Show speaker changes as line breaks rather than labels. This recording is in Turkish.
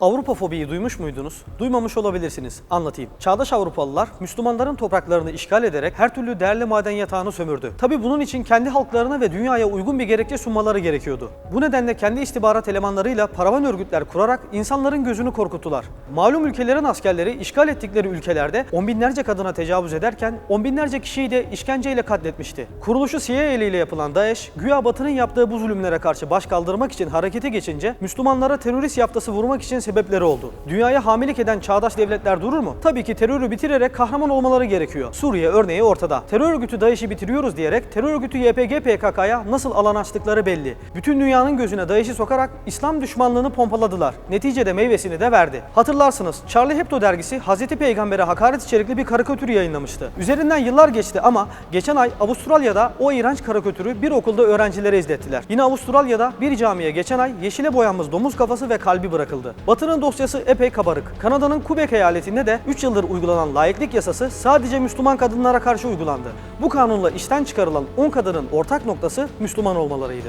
Avrupa fobiyi duymuş muydunuz? Duymamış olabilirsiniz. Anlatayım. Çağdaş Avrupalılar Müslümanların topraklarını işgal ederek her türlü değerli maden yatağını sömürdü. Tabi bunun için kendi halklarına ve dünyaya uygun bir gerekçe sunmaları gerekiyordu. Bu nedenle kendi istihbarat elemanlarıyla paravan örgütler kurarak insanların gözünü korkuttular. Malum ülkelerin askerleri işgal ettikleri ülkelerde on binlerce kadına tecavüz ederken on binlerce kişiyi de işkenceyle katletmişti. Kuruluşu CIA eliyle yapılan DAEŞ, güya Batı'nın yaptığı bu zulümlere karşı baş kaldırmak için harekete geçince Müslümanlara terörist yaftası vurmak için sebepleri oldu. Dünyaya hamilik eden çağdaş devletler durur mu? Tabii ki terörü bitirerek kahraman olmaları gerekiyor. Suriye örneği ortada. Terör örgütü DAEŞ'i bitiriyoruz diyerek terör örgütü YPG PKK'ya nasıl alan açtıkları belli. Bütün dünyanın gözüne DAEŞ'i sokarak İslam düşmanlığını pompaladılar. Neticede meyvesini de verdi. Hatırlarsınız Charlie Hebdo dergisi Hazreti Peygamber'e hakaret içerikli bir karikatür yayınlamıştı. Üzerinden yıllar geçti ama geçen ay Avustralya'da o iğrenç karikatürü bir okulda öğrencilere izlettiler. Yine Avustralya'da bir camiye geçen ay yeşile boyanmış domuz kafası ve kalbi bırakıldı. Batı'nın dosyası epey kabarık. Kanada'nın Quebec eyaletinde de 3 yıldır uygulanan layıklık yasası sadece Müslüman kadınlara karşı uygulandı. Bu kanunla işten çıkarılan 10 kadının ortak noktası Müslüman olmalarıydı.